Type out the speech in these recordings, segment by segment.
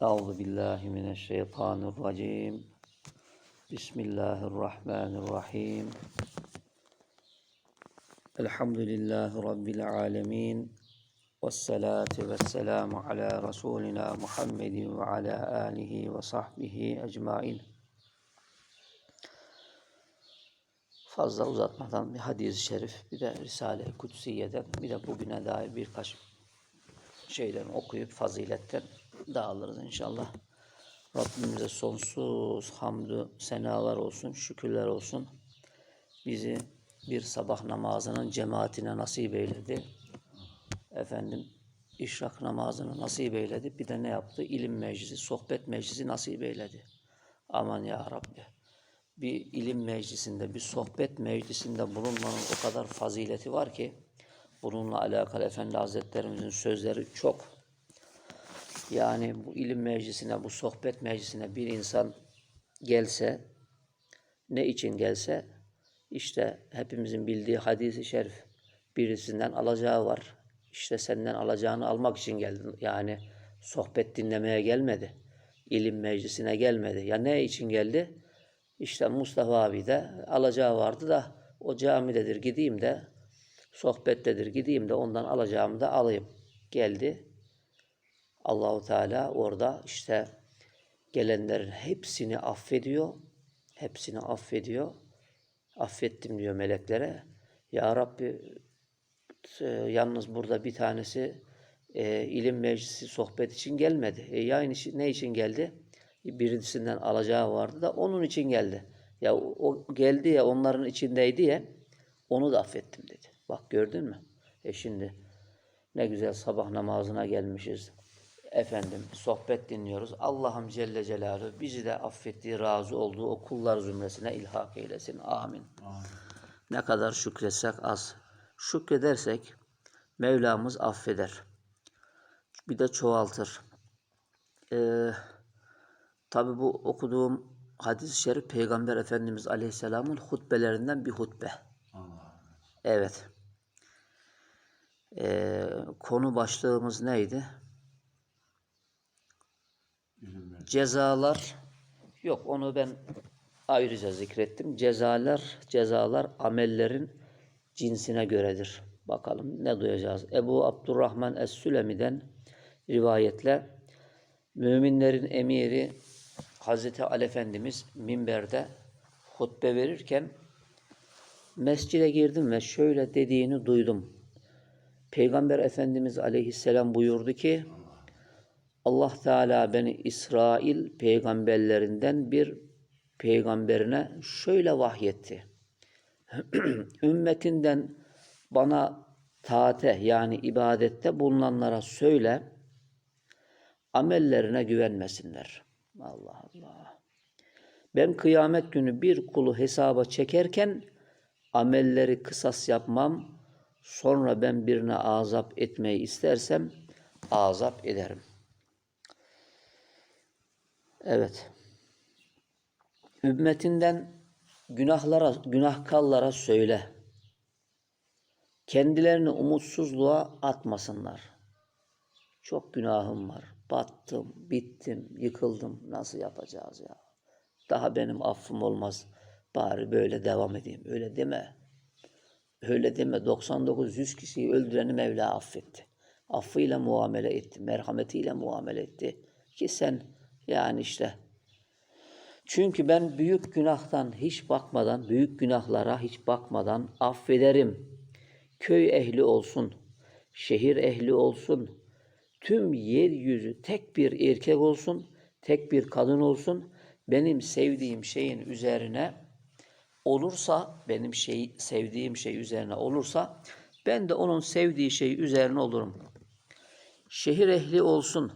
Euzu billahi mineşşeytanirracim. Bismillahirrahmanirrahim. Elhamdülillahi Rabbil alemin. Vessalatu vesselamu ala Resulina Muhammedin ve ala alihi ve sahbihi ecmain. Fazla uzatmadan bir hadis-i şerif, bir de Risale-i Kutsiye'den, bir de bugüne dair birkaç şeyden okuyup faziletten dağılırız inşallah. Rabbimize sonsuz hamdü senalar olsun, şükürler olsun. Bizi bir sabah namazının cemaatine nasip eyledi. Efendim işrak namazını nasip eyledi. Bir de ne yaptı? İlim meclisi, sohbet meclisi nasip eyledi. Aman ya Rabbi. Bir ilim meclisinde, bir sohbet meclisinde bulunmanın o kadar fazileti var ki bununla alakalı Efendi Hazretlerimizin sözleri çok. Yani bu ilim meclisine, bu sohbet meclisine bir insan gelse, ne için gelse, işte hepimizin bildiği hadisi şerif, birisinden alacağı var. İşte senden alacağını almak için geldin. Yani sohbet dinlemeye gelmedi. İlim meclisine gelmedi. Ya ne için geldi? İşte Mustafa abi de alacağı vardı da o camidedir gideyim de sohbettedir gideyim de ondan alacağımı da alayım. Geldi. Allahu Teala orada işte gelenlerin hepsini affediyor. Hepsini affediyor. Affettim diyor meleklere. Ya Rabbi e, yalnız burada bir tanesi e, ilim meclisi sohbet için gelmedi. E, ya ne için geldi? Birisinden alacağı vardı da onun için geldi. Ya o geldi ya onların içindeydi ya onu da affettim dedi. Bak gördün mü? E şimdi ne güzel sabah namazına gelmişiz. Efendim sohbet dinliyoruz. Allah'ım Celle Celaluhu bizi de affettiği, razı olduğu o kullar zümresine ilhak eylesin. Amin. Ne kadar şükretsek az. Şükredersek Mevlamız affeder. Bir de çoğaltır. Ee, Tabi bu okuduğum hadis-i şerif Peygamber Efendimiz Aleyhisselam'ın hutbelerinden bir hutbe. Evet. Ee, konu başlığımız neydi? Cezalar yok onu ben ayrıca zikrettim. Cezalar cezalar amellerin cinsine göredir. Bakalım ne duyacağız? Ebu Abdurrahman Es-Sülemi'den rivayetle müminlerin emiri Hazreti Ali Efendimiz minberde hutbe verirken mescide girdim ve şöyle dediğini duydum. Peygamber Efendimiz Aleyhisselam buyurdu ki Allah Teala beni İsrail peygamberlerinden bir peygamberine şöyle vahyetti. Ümmetinden bana taate yani ibadette bulunanlara söyle amellerine güvenmesinler. Allah Allah. Ben kıyamet günü bir kulu hesaba çekerken amelleri kısas yapmam. Sonra ben birine azap etmeyi istersem azap ederim. Evet. Ümmetinden günahlara, günahkallara söyle. Kendilerini umutsuzluğa atmasınlar. Çok günahım var. Battım, bittim, yıkıldım. Nasıl yapacağız ya? Daha benim affım olmaz. Bari böyle devam edeyim. Öyle deme. Öyle deme. 99-100 kişiyi öldüreni Mevla affetti. Affıyla muamele etti. Merhametiyle muamele etti. Ki sen yani işte çünkü ben büyük günahtan hiç bakmadan, büyük günahlara hiç bakmadan affederim. Köy ehli olsun, şehir ehli olsun, tüm yeryüzü tek bir erkek olsun, tek bir kadın olsun, benim sevdiğim şeyin üzerine olursa, benim şey sevdiğim şey üzerine olursa, ben de onun sevdiği şey üzerine olurum. Şehir ehli olsun,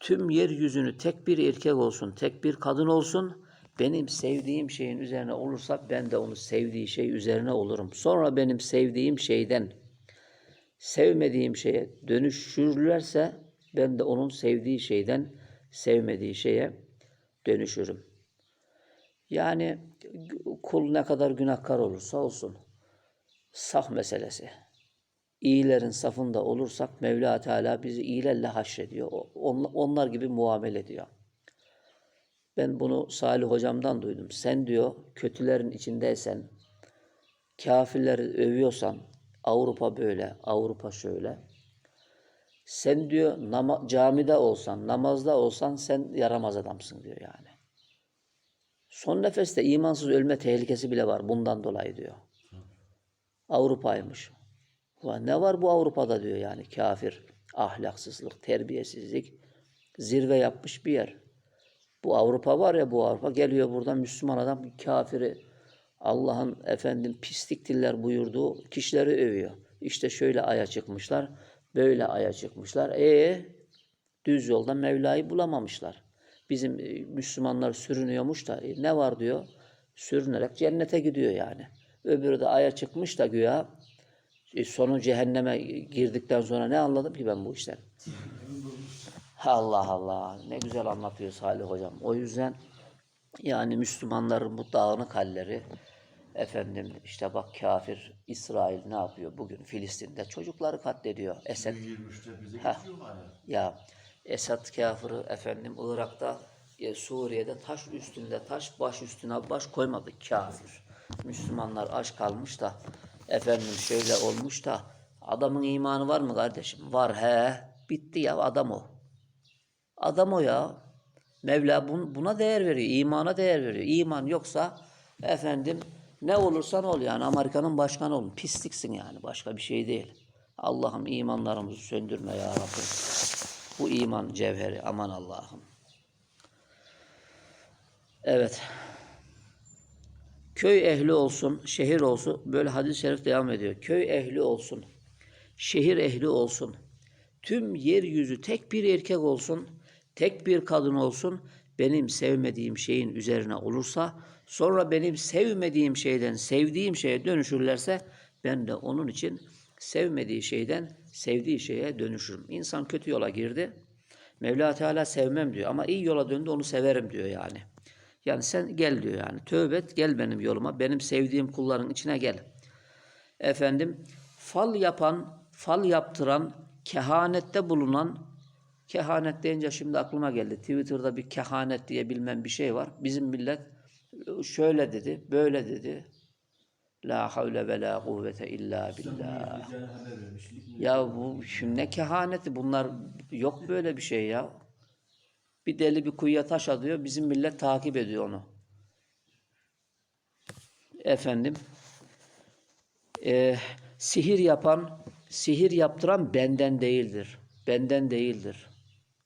tüm yeryüzünü tek bir erkek olsun, tek bir kadın olsun, benim sevdiğim şeyin üzerine olursa ben de onu sevdiği şey üzerine olurum. Sonra benim sevdiğim şeyden sevmediğim şeye dönüşürlerse ben de onun sevdiği şeyden sevmediği şeye dönüşürüm. Yani kul ne kadar günahkar olursa olsun saf meselesi. İyilerin safında olursak Mevla Teala bizi iyilerle haşrediyor. Onlar gibi muamele ediyor. Ben bunu Salih hocamdan duydum. Sen diyor kötülerin içindeysen, kafirleri övüyorsan, Avrupa böyle, Avrupa şöyle. Sen diyor nama- camide olsan, namazda olsan sen yaramaz adamsın diyor yani. Son nefeste imansız ölme tehlikesi bile var bundan dolayı diyor. Avrupa'ymış. Ulan ne var bu Avrupa'da diyor yani kafir, ahlaksızlık, terbiyesizlik zirve yapmış bir yer. Bu Avrupa var ya bu Avrupa geliyor buradan Müslüman adam kafiri Allah'ın efendim pislik diller buyurduğu kişileri övüyor. İşte şöyle aya çıkmışlar, böyle aya çıkmışlar. E düz yolda Mevla'yı bulamamışlar. Bizim e, Müslümanlar sürünüyormuş da e, ne var diyor? Sürünerek cennete gidiyor yani. Öbürü de aya çıkmış da güya sonu cehenneme girdikten sonra ne anladım ki ben bu işten? Allah Allah ne güzel anlatıyor Salih hocam. O yüzden yani Müslümanların bu dağınık halleri efendim işte bak kafir İsrail ne yapıyor bugün Filistin'de çocukları katlediyor. Esed 23'te bize Ha. ya Esad kafiri efendim Irak'ta e, Suriye'de taş üstünde taş baş üstüne baş koymadı kafir. Müslümanlar aç kalmış da efendim şöyle olmuş da adamın imanı var mı kardeşim? Var he. Bitti ya adam o. Adam o ya. Mevla bun- buna değer veriyor. imana değer veriyor. İman yoksa efendim ne olursan ol yani Amerika'nın başkanı olun. Pisliksin yani. Başka bir şey değil. Allah'ım imanlarımızı söndürme ya Rabbim. Bu iman cevheri. Aman Allah'ım. Evet. Köy ehli olsun, şehir olsun. Böyle hadis-i şerif devam ediyor. Köy ehli olsun, şehir ehli olsun. Tüm yeryüzü tek bir erkek olsun, tek bir kadın olsun. Benim sevmediğim şeyin üzerine olursa, sonra benim sevmediğim şeyden sevdiğim şeye dönüşürlerse, ben de onun için sevmediği şeyden sevdiği şeye dönüşürüm. İnsan kötü yola girdi. Mevla Teala sevmem diyor ama iyi yola döndü onu severim diyor yani. Yani sen gel diyor yani. Tövbe et gel benim yoluma. Benim sevdiğim kulların içine gel. Efendim fal yapan, fal yaptıran, kehanette bulunan kehanet deyince şimdi aklıma geldi. Twitter'da bir kehanet diye bilmem bir şey var. Bizim millet şöyle dedi, böyle dedi. La havle ve la kuvvete illa billah. Ya bu şimdi ne kehaneti bunlar yok böyle bir şey ya. Bir deli bir kuyuya taş atıyor bizim millet takip ediyor onu. Efendim eh, sihir yapan sihir yaptıran benden değildir. Benden değildir.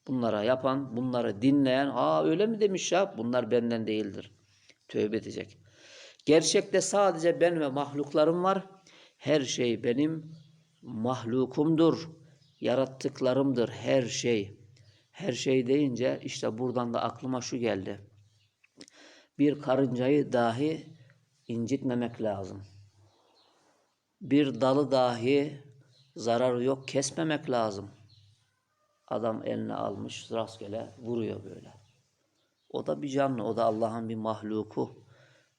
Bunlara yapan, bunları dinleyen, aa öyle mi demiş ya? Bunlar benden değildir. Tövbe edecek. Gerçekte sadece ben ve mahluklarım var. Her şey benim mahlukumdur. Yarattıklarımdır her şey. Her şey deyince işte buradan da aklıma şu geldi. Bir karıncayı dahi incitmemek lazım. Bir dalı dahi zararı yok kesmemek lazım. Adam eline almış rastgele vuruyor böyle. O da bir canlı, o da Allah'ın bir mahluku.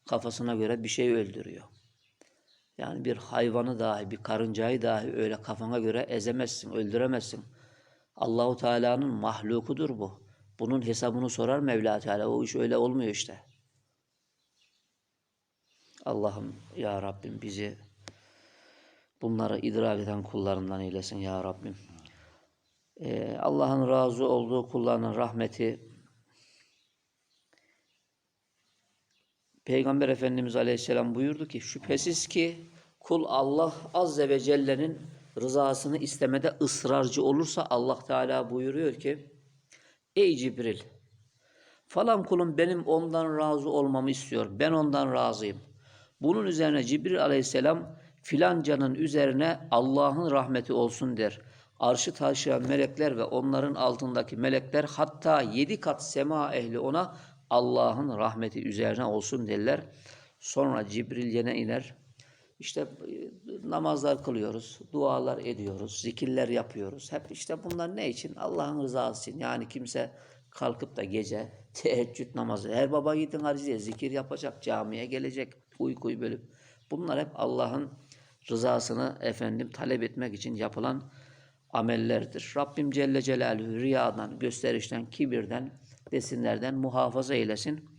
Kafasına göre bir şey öldürüyor. Yani bir hayvanı dahi, bir karıncayı dahi öyle kafana göre ezemezsin, öldüremezsin. Allahu Teala'nın mahlukudur bu. Bunun hesabını sorar Mevla Teala. O iş öyle olmuyor işte. Allah'ım ya Rabbim bizi bunları idrak eden kullarından eylesin ya Rabbim. Ee, Allah'ın razı olduğu kullarının rahmeti Peygamber Efendimiz Aleyhisselam buyurdu ki şüphesiz ki kul Allah Azze ve Celle'nin rızasını istemede ısrarcı olursa Allah Teala buyuruyor ki Ey Cibril falan kulum benim ondan razı olmamı istiyor. Ben ondan razıyım. Bunun üzerine Cibril Aleyhisselam filancanın üzerine Allah'ın rahmeti olsun der. Arşı taşıyan melekler ve onların altındaki melekler hatta yedi kat sema ehli ona Allah'ın rahmeti üzerine olsun derler. Sonra Cibril yine iner. İşte e, namazlar kılıyoruz, dualar ediyoruz, zikirler yapıyoruz. Hep işte bunlar ne için? Allah'ın rızası için. Yani kimse kalkıp da gece teheccüd namazı, her baba yiğidin hariciye zikir yapacak, camiye gelecek, uykuyu bölüp. Bunlar hep Allah'ın rızasını efendim talep etmek için yapılan amellerdir. Rabbim Celle Celaluhu riyadan, gösterişten, kibirden, desinlerden muhafaza eylesin.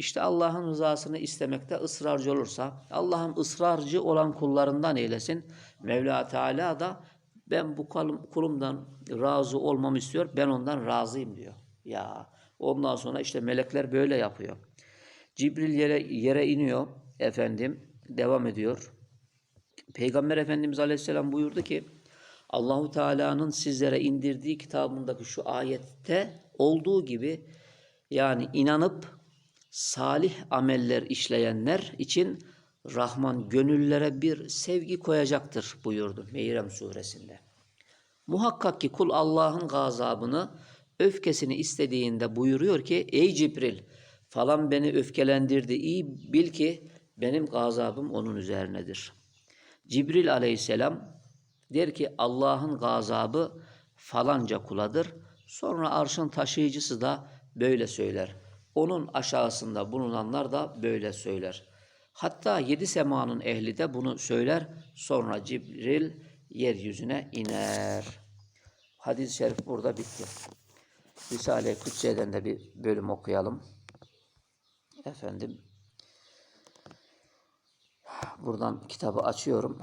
İşte Allah'ın rızasını istemekte ısrarcı olursa, Allah'ın ısrarcı olan kullarından eylesin. Mevla Teala da ben bu kulum- kulumdan razı olmamı istiyor, ben ondan razıyım diyor. Ya ondan sonra işte melekler böyle yapıyor. Cibril yere, yere iniyor efendim, devam ediyor. Peygamber Efendimiz Aleyhisselam buyurdu ki Allahu Teala'nın sizlere indirdiği kitabındaki şu ayette olduğu gibi yani inanıp salih ameller işleyenler için Rahman gönüllere bir sevgi koyacaktır buyurdu Meyrem suresinde. Muhakkak ki kul Allah'ın gazabını, öfkesini istediğinde buyuruyor ki ey Cibril falan beni öfkelendirdi iyi bil ki benim gazabım onun üzerinedir. Cibril aleyhisselam der ki Allah'ın gazabı falanca kuladır. Sonra arşın taşıyıcısı da böyle söyler. Onun aşağısında bulunanlar da böyle söyler. Hatta yedi semanın ehli de bunu söyler. Sonra Cibril yeryüzüne iner. Hadis-i şerif burada bitti. Risale-i Kutsiye'den de bir bölüm okuyalım. Efendim. Buradan kitabı açıyorum.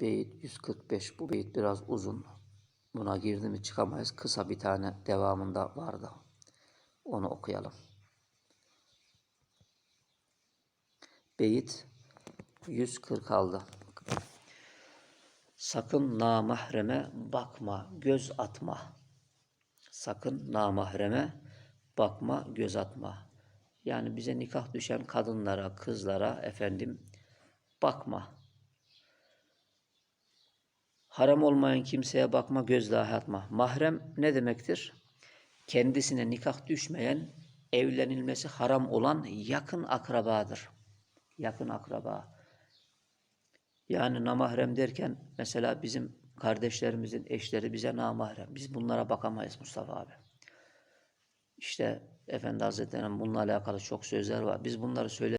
Beyit 145. Bu beyit biraz uzun. Buna girdi mi çıkamayız. Kısa bir tane devamında vardı. Onu okuyalım. Beyit 146. Sakın namahreme bakma, göz atma. Sakın namahreme bakma, göz atma. Yani bize nikah düşen kadınlara, kızlara efendim bakma. Haram olmayan kimseye bakma, göz dahi atma. Mahrem ne demektir? Kendisine nikah düşmeyen, evlenilmesi haram olan yakın akrabadır. Yakın akraba. Yani namahrem derken mesela bizim kardeşlerimizin eşleri bize namahrem. Biz bunlara bakamayız Mustafa abi. İşte Efendi Hazretleri'nin bununla alakalı çok sözler var. Biz bunları söyle